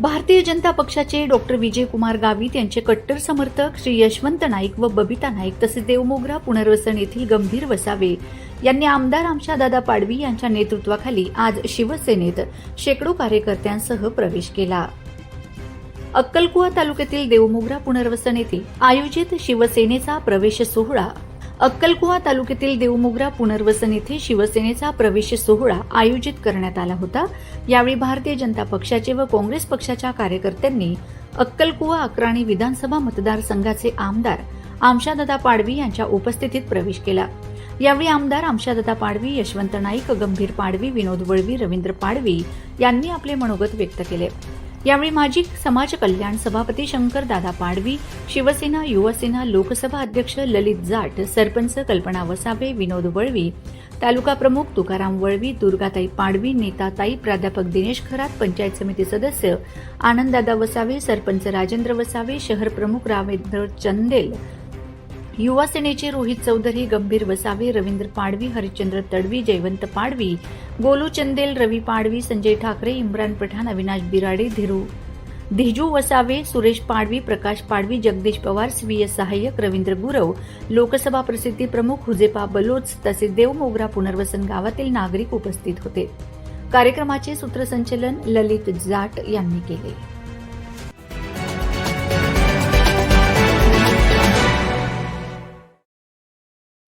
भारतीय जनता पक्षाचे डॉक्टर विजयकुमार गावित यांचे कट्टर समर्थक श्री यशवंत नाईक व बबिता नाईक तसेच देवमोगरा पुनर्वसन येथील गंभीर वसावे यांनी आमदार आमच्या दादा पाडवी यांच्या नेतृत्वाखाली आज शिवसेनेत शेकडो कार्यकर्त्यांसह प्रवेश केला. अक्कलकुवा तालुक्यातील देवमोगरा पुनर्वसन येथे आयोजित शिवसेनेचा प्रवेश सोहळा अक्कलकुवा तालुक्यातील देवमोगरा पुनर्वसन येथे शिवसेनेचा प्रवेश सोहळा आयोजित करण्यात आला होता. यावेळी भारतीय जनता पक्षाचे व काँग्रेस पक्षाच्या कार्यकर्त्यांनी अक्कलकुवा अक्राणी विधानसभा मतदारसंघाचे आमदार आमशादत्ता पाडवी यांच्या उपस्थितीत प्रवेश केला. यावेळी आमदार आमशादत्ता पाडवी यशवंत नाईक गंभीर पाडवी विनोद वळवी रवींद्र पाडवी यांनी आपले मनोगत व्यक्त केले. यावेळी माजी समाज कल्याण सभापती शंकर दादा पाडवी शिवसेना युवसेना लोकसभा अध्यक्ष ललित जाट सरपंच कल्पना वसावे विनोद वळवी तालुका प्रमुख तुकाराम वळवी दुर्गाताई पाडवी नेताताई प्राध्यापक दिनेश खरात पंचायत समिती सदस्य आनंददादा वसावे सरपंच राजेंद्र वसावे शहर प्रमुख रामेंद्र चंदेल युवा सेनेचे रोहित चौधरी गंभीर वसावे रवींद्र पाडवी हरिश्चंद्र तडवी जयवंत पाडवी गोलू चंदेल रवी पाडवी संजय ठाकरे इम्रान पठाण अविनाश बिराडे धीरू धिजू वसावे सुरेश पाडवी प्रकाश पाडवी जगदीश पवार स्वीय सहाय्यक रवींद्र गुरव लोकसभा प्रसिद्धी प्रमुख हुजेपा बलोच तसेच देवमोगरा पुनर्वसन गावातील नागरिक उपस्थित होते. कार्यक्रमाचे सूत्रसंचलन ललित जाट यांनी केले.